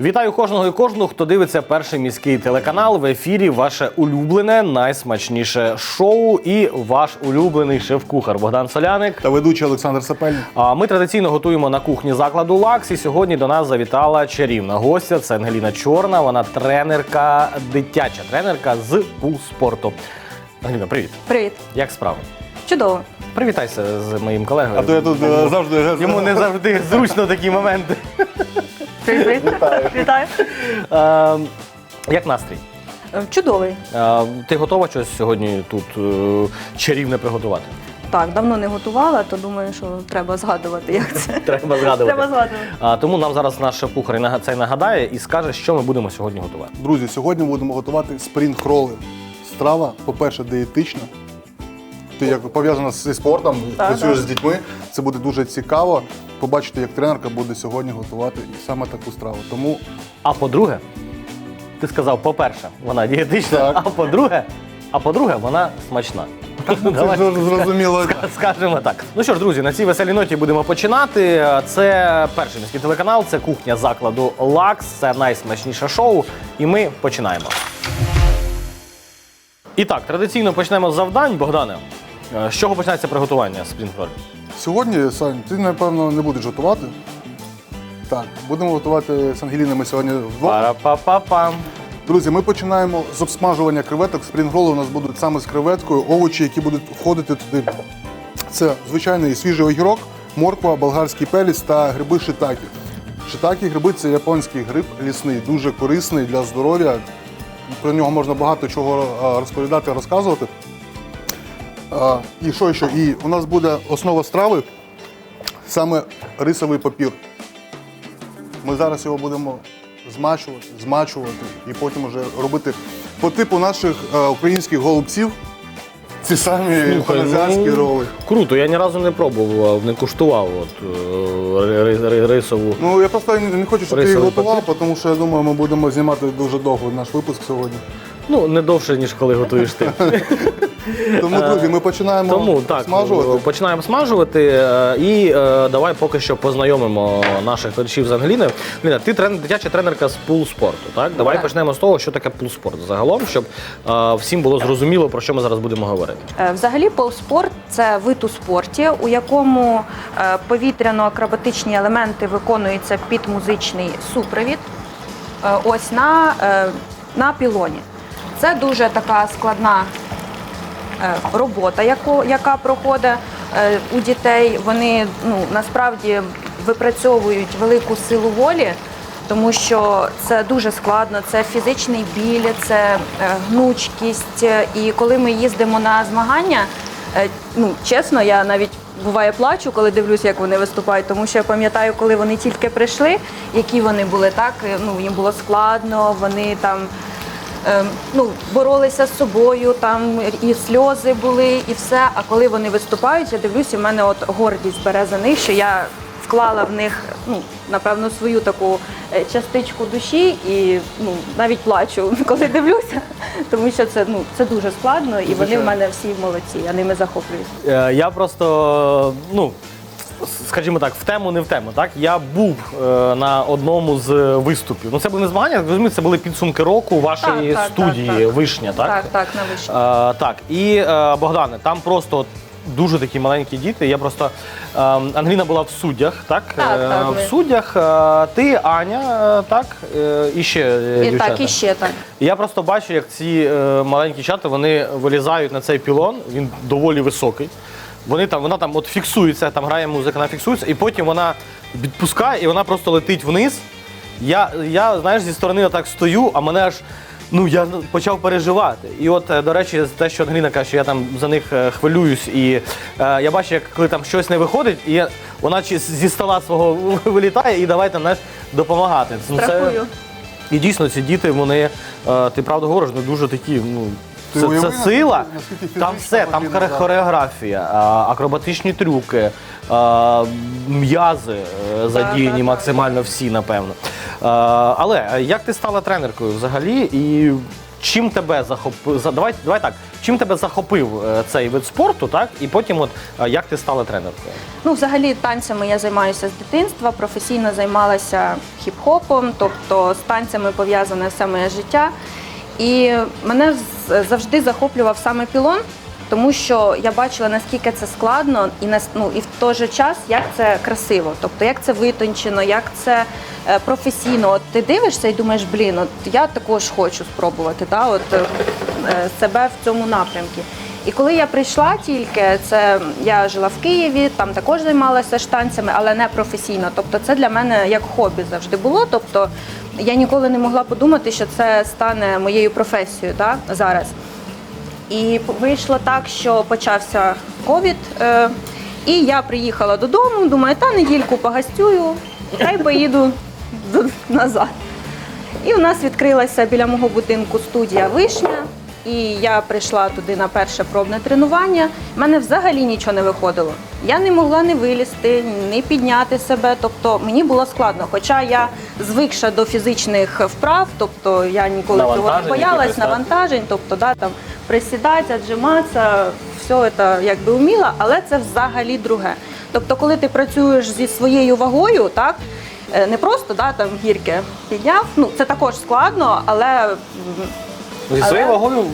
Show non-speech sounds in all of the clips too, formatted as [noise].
Вітаю кожного і кожну, хто дивиться перший міський телеканал. В ефірі ваше улюблене, найсмачніше шоу і ваш улюблений шеф-кухар Богдан Соляник. та ведучий Олександр Сапельник. А ми традиційно готуємо на кухні закладу Лакс. І сьогодні до нас завітала чарівна гостя. Це Ангеліна Чорна. Вона тренерка, дитяча тренерка з пул-спорту. Ангеліна, привіт. Привіт, Як справи? чудово. Привітайся з моїм колегою. А то я тут е, завжди Йому не завжди зручно такі моменти. Привіт, вітаю. Е, як настрій? Е, Чудовий. Е, Ти готова щось сьогодні тут е, чарівне приготувати? Так, давно не готувала, то думаю, що треба згадувати, як це. [laughs] Треба згадувати. Треба згадувати. А, тому нам зараз наш і нага- це нагадає і скаже, що ми будемо сьогодні готувати. Друзі, сьогодні будемо готувати спрінг-роли. Страва, по-перше, диетична. Ти як пов'язана зі спортом, Так, працюєш так. з дітьми. Це буде дуже цікаво. Побачити, як тренерка буде сьогодні готувати саме таку страву. Тому А по-друге, ти сказав, по-перше, вона дієтична, Так. а по-друге, а по-друге, вона смачна. [laughs] це зрозуміло. скажемо так. Ну що ж, друзі, на цій веселій ноті будемо починати. Це перший міський телеканал, це кухня закладу Лакс, це найсмачніше шоу. І ми починаємо. І так, традиційно почнемо з завдань, Богдане. Е, З чого починається приготування спрінг-роль? Сьогодні, Сань, ти, напевно, не будеш готувати. Так, будемо готувати з Ангеліною ми сьогодні вдвох. Пара-па-па-пам. Друзі, ми починаємо з обсмажування креветок. Спрінг-роли у нас будуть саме з креветкою, овочі, які будуть входити туди. Це звичайний свіжий огірок, морква, болгарський перець та гриби шитакі. Шитакі гриби це японський гриб лісний, дуже корисний для здоров'я. Про нього можна багато чого а, розповідати, розказувати. А, І що ще? І у нас буде основа страви саме рисовий папір. Ми зараз його будемо змачувати, змачувати і потім вже робити по типу наших е, українських голубців. Ці самі паназіанські ну, роли. Круто, я ні разу не пробував, не куштував от, е, ри- ри- рисову. Ну я просто не хочу, щоб ти Рисовий готував, тому що я думаю, ми будемо знімати дуже довго наш випуск сьогодні. Ну, не довше, ніж коли готуєш ти. [laughs] Тому, друзі, ми починаємо Тому так, смажувати. починаємо смажувати. е, І е, давай поки що познайомимо наших глядачів з Ангеліною. Ангеліна, ти трен, дитяча тренерка з пул-спорту. Так? Давай Так. почнемо з того, що таке пул-спорт загалом, щоб е, всім було зрозуміло, про що ми зараз будемо говорити. Е, Взагалі, полспорт це вид у спорті, у якому е, повітряно-акробатичні елементи виконуються під музичний супровід. е, Ось на, е, на пілоні. Це дуже така складна е, робота, яку, яка проходить е, у дітей. Вони ну, насправді випрацьовують велику силу волі, тому що це дуже складно. Це фізичний біль, це е, гнучкість. І коли ми їздимо на змагання, е, ну чесно, я навіть. Буває, плачу, коли дивлюся, як вони виступають, тому що я пам'ятаю, коли вони тільки прийшли, які вони були так. е, Ну їм було складно, вони там ну, боролися з собою, там і сльози були, і все. А коли вони виступають, я дивлюся, в мене от гордість бере за них, що я вклала в них ну, напевно свою таку е, частичку душі і ну, навіть плачу, [laughs] коли дивлюся, тому що це, ну, це дуже складно, і вони в мене всі молодці, я ними захоплююсь. Е, Я просто, ну. Скажімо так, в тему не в тему. Так я був е, на одному з виступів. Ну це були не змагання, розумієте, це були підсумки року вашої Так, так, студії так, так. Вишня, так? Так, так, на вищу. Е, так, і е, Богдане, там просто дуже такі маленькі діти. Я просто е, Ангеліна була в суддях, так? Так, Е, так, ми. в суддях е, ти, Аня, е, так, е, і ще е, І дівчата. так, і ще так. І Я просто бачу, як ці е, маленькі чати вони вилізають на цей пілон. Він доволі високий. Вони там, вона там от фіксується, там грає музика, вона фіксується, і потім вона відпускає, і вона просто летить вниз. Я, я знаєш, зі сторони так стою, а мене аж. Ну, я почав переживати. І от, е, до речі, те, що Ангеліна каже, що я там за них е, хвилююсь, і е, я бачу, як коли там щось не виходить, і я, вона чи зі стола свого [laughs] вилітає і давай там знаєш, допомагати. Ну, це- Страхую. і дійсно ці діти, вони, е, ти правда говориш, ну дуже такі, ну. Ти Це, це сила, наскільки там фізично все, там потрібно, хоре- да. хореографія, а, акробатичні трюки, а, м'язи е, задіяні максимально всі, напевно. А, але е, як ти стала тренеркою взагалі? І чим тебе захопив? Давай, давай так. Чим тебе захопив е, цей вид спорту, так? І потім, от е, як ти стала тренеркою? Ну, взагалі, танцями я займаюся з дитинства, професійно займалася хіп-хопом, тобто з танцями пов'язане все моє життя. І мене завжди захоплював саме пілон, тому що я бачила, наскільки це складно, і на ну, і в той же час як це красиво, тобто як це витончено, як це е, професійно. От ти дивишся і думаєш, блін, от я також хочу спробувати, да, от, е, себе в цьому напрямку. І коли я прийшла тільки, це я жила в Києві, там також займалася штанцями, але не професійно. Тобто це для мене як хобі завжди було. Тобто я ніколи не могла подумати, що це стане моєю професією да, зараз. І вийшло так, що почався ковід, е, і я приїхала додому, думаю, та недільку погастюю, та й поїду назад. І у нас відкрилася біля мого будинку студія Вишня. І я прийшла туди на перше пробне тренування. У мене взагалі нічого не виходило. Я не могла не вилізти, не підняти себе. Тобто мені було складно. Хоча я звикша до фізичних вправ, тобто я ніколи цього не боялась, навантажень, тобто да, там присідати, отжиматися, все це якби вміла, але це взагалі друге. Тобто, коли ти працюєш зі своєю вагою, так. е, Не просто да, там гірки підняв. Ну це також складно, але м, Зі Але- своєю вагою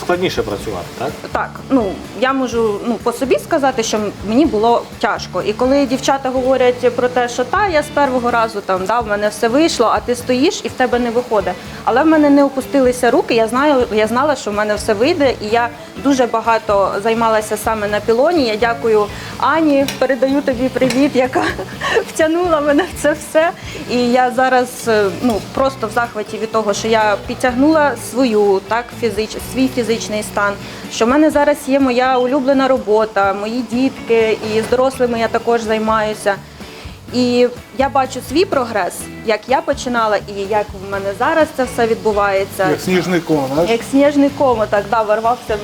складніше працювати, так? так, ну я можу ну по собі сказати, що мені було тяжко. І коли дівчата говорять про те, що та я з першого разу там да, в мене все вийшло, а ти стоїш і в тебе не виходить. Але в мене не опустилися руки. Я знаю, я знала, що в мене все вийде, і я дуже багато займалася саме на пілоні. Я дякую Ані, передаю тобі привіт, яка [laughs] втягнула мене в це все. І я зараз е, ну просто в захваті від того, що я підтягнула свою так фізич, свій фізичний стан. Що в мене зараз є моя улюблена робота, мої дітки, і з дорослими я також займаюся. І я бачу свій прогрес, як я починала, і як в мене зараз це все відбувається. Як сніжний ком, знаєш? Як сніжний ком, так да, ворвався,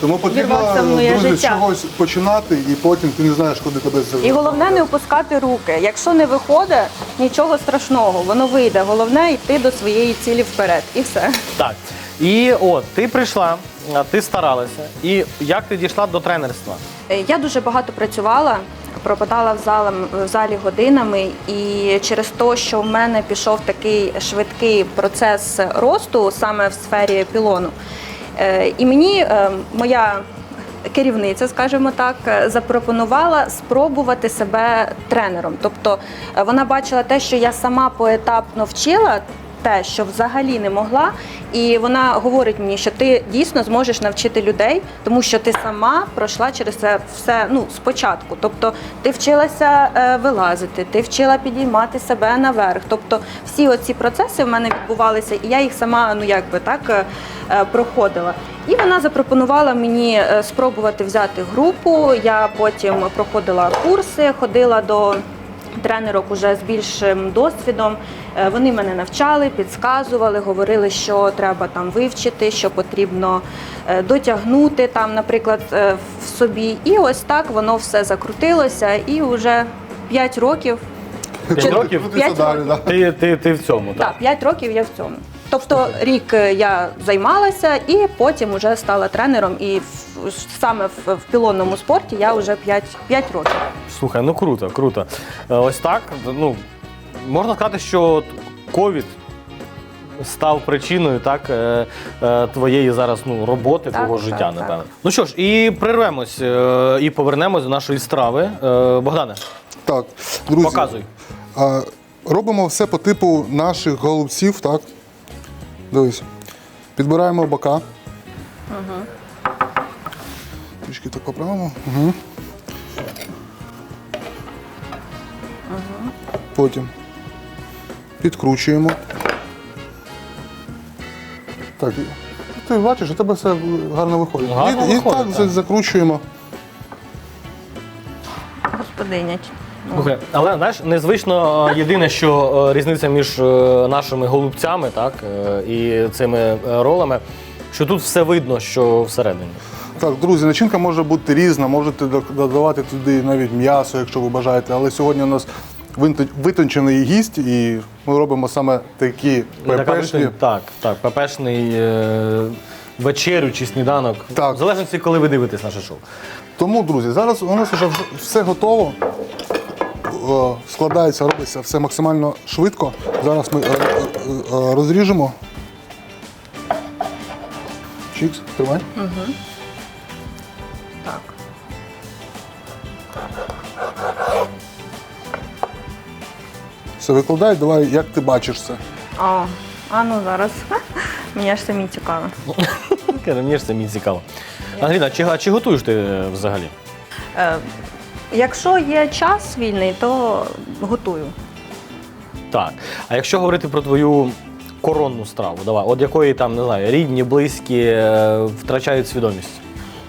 Тому потрібно вірвався в моє друзі, з життя. чогось починати, і потім ти не знаєш, куди тебе заведе. І головне не опускати руки. Якщо не виходить, нічого страшного, воно вийде. Головне йти до своєї цілі вперед. І все. Так. І от, ти прийшла, а, ти старалася. І як ти дійшла до тренерства? Е, Я дуже багато працювала, пропадала в, залам, в залі годинами, і через те, що в мене пішов такий швидкий процес росту саме в сфері пілону. е, І мені е, моя керівниця, скажімо так, запропонувала спробувати себе тренером. Тобто е, вона бачила те, що я сама поетапно вчила. Те, що взагалі не могла, і вона говорить мені, що ти дійсно зможеш навчити людей, тому що ти сама пройшла через це все ну спочатку. Тобто ти вчилася е, вилазити, ти вчила підіймати себе наверх. Тобто всі оці процеси в мене відбувалися, і я їх сама ну якби так е, е, проходила. І вона запропонувала мені спробувати взяти групу. Я потім проходила курси, ходила до тренерок уже з більшим досвідом. Е, Вони мене навчали, підказували, говорили, що треба там вивчити, що потрібно е, дотягнути там, наприклад, е, в собі. І ось так воно все закрутилося, і вже 5 років. П'ять років? Крутися П'ять років. Ти, ти, ти в цьому, так? Так, 5 років я в цьому. Тобто рік е, я займалася і потім вже стала тренером. І в- саме в, в пілонному спорті я вже 5, 5 років. Слухай, ну круто, круто. Е, Ось так. Ну, можна сказати, що ковід став причиною так, е, е, твоєї зараз ну, роботи, Так, твого так, життя, так. напевно. Ну що ж, і прервемось е, і повернемось до нашої страви. Е, Богдане, Так, друзі. показуй. А, робимо все по типу наших голубців, так? Дивись. Підбираємо бока. Угу. Трішки так поправимо. Угу. Потім підкручуємо. Так, ти бачиш, у тебе все гарно виходить. Гарно і, і так, так. закручуємо. Господинять. Слухай, але знаєш, незвично е, єдине, що е, різниця між е, нашими голубцями так, е, і цими е, ролами, що тут все видно, що всередині. Так, друзі, начинка може бути різна, можете додавати туди навіть м'ясо, якщо ви бажаєте. Але сьогодні у нас винто- витончений гість, і ми робимо саме такі Така пепешні. вишня- Так, так, пепешний е, вечерю чи сніданок. Так. В залежності, коли ви дивитесь наше шоу. Тому, друзі, зараз у нас вже все готово. Е, Складається, робиться все максимально швидко. Зараз ми е, е, розріжемо. Чікс, тримай. Так. Все викладай, давай, як ти бачиш це. А, а ну зараз. [laughs] Мені аж самі цікаво. Мені ж мені цікаво. Ангеліна, чи, а чи готуєш ти взагалі? Е, якщо є час вільний, то готую. Так. А якщо говорити про твою коронну страву, давай, от якої там, не знаю, рідні, близькі е, втрачають свідомість.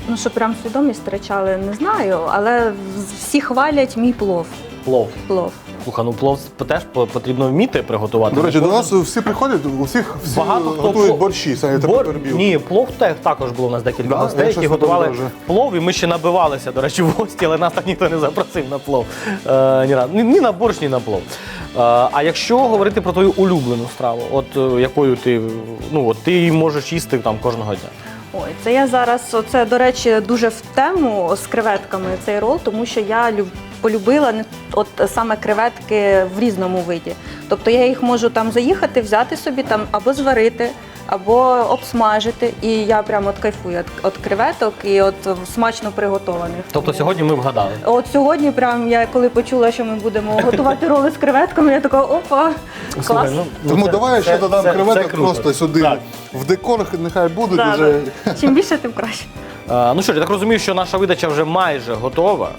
Ну, що прям свідомість втрачали, не знаю, але всі хвалять мій плов. Плов. Плов. Слухай, ну плов теж по- потрібно вміти приготувати. До речі, до нас всі приходять, у всіх всі Багато хто готують плов- борщі, тебе Бор... Ні, плов також було у нас декілька Да? Гостей, які готували плов, і ми ще набивалися, до речі, в гості, але нас так ніхто не запросив на плов. Е, ні, ні, ні на борщ, ні на плов. Е, а якщо говорити про твою улюблену страву, от е, якою ти, ну, от ти можеш їсти там кожного дня. Ой, це я зараз, оце, до речі, дуже в тему з креветками цей рол, тому що я люб, полюбила не от саме креветки в різному виді. Тобто я їх можу там заїхати, взяти собі там або зварити, або обсмажити. І я прямо от кайфую від, від креветок і от смачно приготованих. Тобто сьогодні ми вгадали. От сьогодні, прям я коли почула, що ми будемо [laughs] готувати роли з креветками, я така опа, клас. Слухай, ну, ну, Тому давай я ще додам це- креветок просто сюди. В декор нехай будуть Да, вже. да. Чим більше, тим краще. Е, Ну що ж, я так розумію, що наша видача вже майже готова.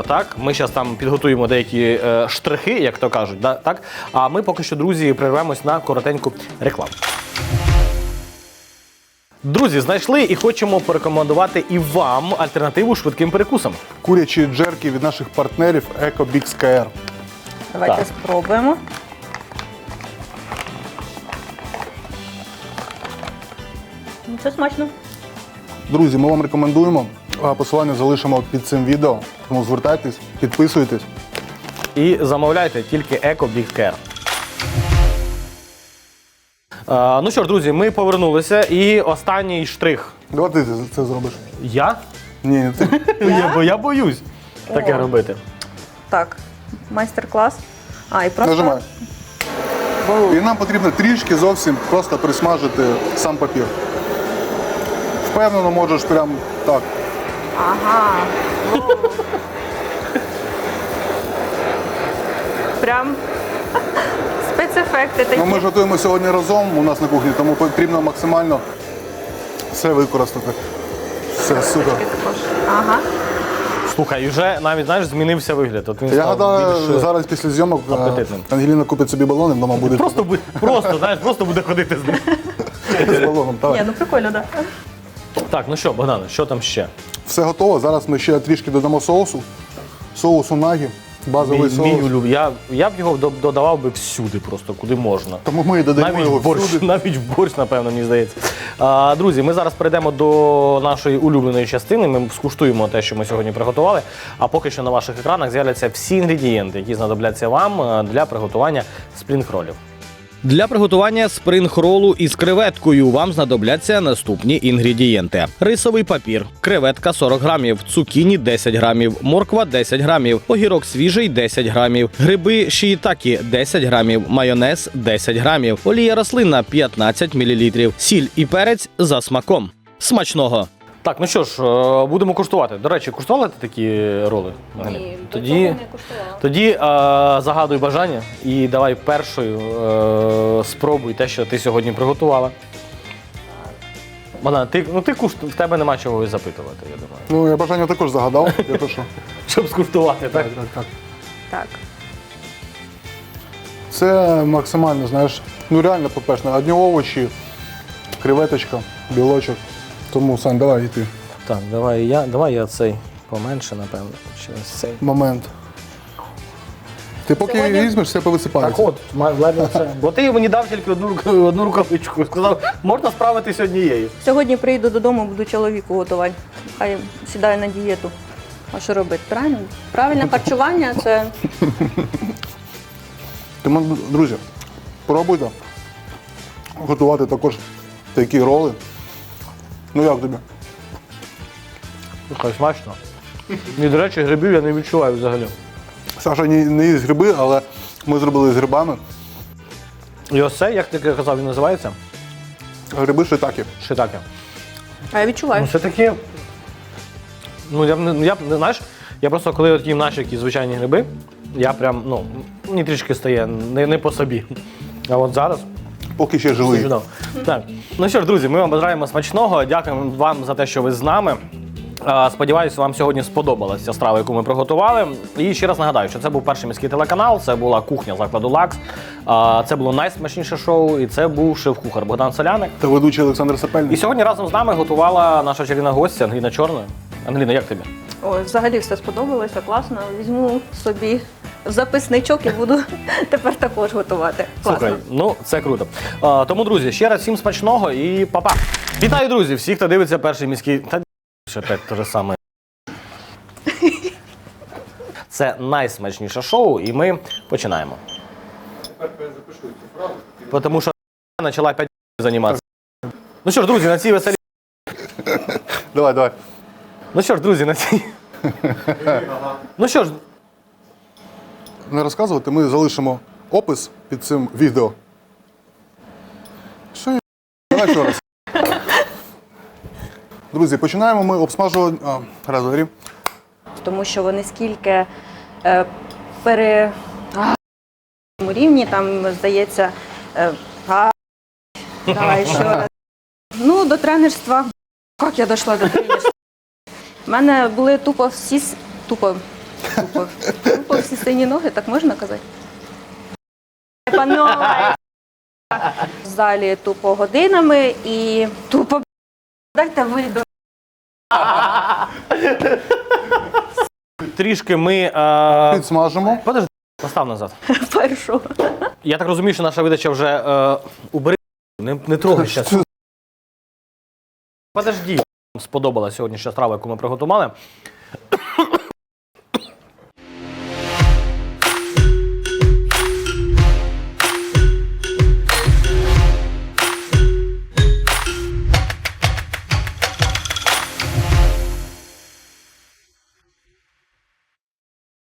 Е, Так, ми зараз там підготуємо деякі е, штрихи, як то кажуть. Так, а ми поки що, друзі, прервемось на коротеньку рекламу. Друзі, знайшли і хочемо порекомендувати і вам альтернативу швидким перекусам. Курячі джерки від наших партнерів EcoBix KR. Давайте Так. спробуємо. Ну, Це смачно. Друзі, ми вам рекомендуємо. а Посилання залишимо під цим відео. Тому звертайтесь, підписуйтесь. І замовляйте тільки Eco Big Care. Е, Ну що ж, друзі, ми повернулися. І останній штрих. Давай ти це зробиш. Я? Ні, не ти. [laughs] Я, бо я боюсь таке О. робити. Так, майстер-клас. А, і просто Нажимай. І нам потрібно трішки зовсім просто присмажити сам папір. Впевнено, можеш прям так. Ага. Воу. Прям спецефекти такі. Ну, ми ж готуємо сьогодні разом у нас на кухні, тому потрібно максимально все використати. Все, супер. також. Ага. Слухай, і вже навіть знаєш, змінився вигляд. От він Я став гадаю, більш, е, зараз після зйомок е, апетитним. Ангеліна купить собі балони, вдома буде Просто просто, знаєш, просто буде ходити з ним. з балоном. Так. Ні, ну прикольно, так. Так, ну що, Богдане, що там ще? Все готово. Зараз ми ще трішки додамо соусу. Соусу нагі, базовий Мій, соус. мій улюб- Я, я б його до- додавав би всюди, просто куди можна. Тому ми і додаємо Навіть його в борщ, всюди. [laughs] навіть в борщ, напевно, мені здається. А, друзі, ми зараз перейдемо до нашої улюбленої частини. Ми скуштуємо те, що ми сьогодні приготували. А поки що на ваших екранах з'являться всі інгредієнти, які знадобляться вам е, для приготування спрінг-ролів. Для приготування спринг-ролу із креветкою вам знадобляться наступні інгредієнти: рисовий папір, креветка 40 грамів, цукіні 10 грамів, морква 10 грамів, огірок свіжий 10 грамів, гриби шиїтакі 10 грамів, майонез 10 грамів, олія рослинна 15 мл, сіль і перець за смаком. Смачного! Так, ну що ж, е, будемо куштувати. До речі, куштували ти такі роли? Тоді, тоді е, загадуй бажання і давай першою е, спробуй те, що ти сьогодні приготувала. Богдан, ти, ну ти кушт, в тебе нема чого і запитувати, я думаю. Ну, я бажання також загадав. Я то що. [laughs] Щоб скуштувати, так? Так, так, так. Так. Це максимально, знаєш, ну реально попешне. Одні овочі, креветочка, білочок. Тому, Сань, давай і ти. Так, давай я, давай я цей поменше, напевно. Ось цей. Момент. Ти поки Сьогодні- візьмеш, все Так от, ма- ладно, це. Бо ти мені дав тільки одну, рук- одну рукавичку. Сказав, можна справитись однією. Сьогодні прийду додому, буду чоловіку готувати. Хай сідає на дієту. А що робити? Правильно? Правильне харчування це Тому, друзі, пробуйте готувати також такі роли. Ну як тобі? Слухай, смачно. І, до речі, грибів я не відчуваю взагалі. Саша не, не їсть гриби, але ми зробили з грибами. І ось це, як ти казав, він називається? Гриби шитаки. Шитаке. А я відчуваю. Ну, це такі. Ну, я б не, я б не знаєш, я просто коли от їм наші якісь звичайні гриби, я прям, ну, мені трішки стає не, не по собі. А от зараз Поки ще живий. чудово. Так, ну що ж, друзі, ми вам бажаємо смачного. Дякуємо вам за те, що ви з нами. Е, Сподіваюся, вам сьогодні сподобалася ця страва, яку ми приготували. І ще раз нагадаю, що це був перший міський телеканал, це була кухня закладу Лакс. Е, Це було найсмачніше шоу, і це був шеф-кухар Богдан Соляник. Та ведучий Олександр І сьогодні разом з нами готувала наша чарівна гостя Ангеліна Чорна. Ангеліна, як тобі? Ой, взагалі все сподобалося, класно. Візьму собі записничок і буду [laughs] тепер також готувати. Класно. Слухай, ну це круто. А, тому, друзі, ще раз всім смачного і па-па. Вітаю, друзі! Всіх, хто дивиться перший міський. Та ще опять те ж саме. [laughs] Це найсмачніше шоу, і ми починаємо. Тому що почала опять займатися. Ну що ж, друзі, на цій веселі. Давай, давай. Ну що ж, друзі, на цій. Ну що ж, Не розказувати, ми залишимо опис під цим відео. Що я? Давай ще раз. Друзі, починаємо ми обсмажувати. А, раз. Тому що вони скільки е, пере а, на рівні, там здається. Е, а, давай ще раз. Ну, до тренерства. Як я дійшла до тренерства? У мене були тупо всі с- тупо, тупо всі сині ноги, так можна казати? Панове! В залі тупо годинами і тупо дайте вийду. трішки ми. Е... Підсмажимо. Подожди, постав назад. першу. Я так розумію, що наша видача вже е, убери. Не, не трогай зараз. Подожди. Сподобалася сьогоднішня страва, яку ми приготували.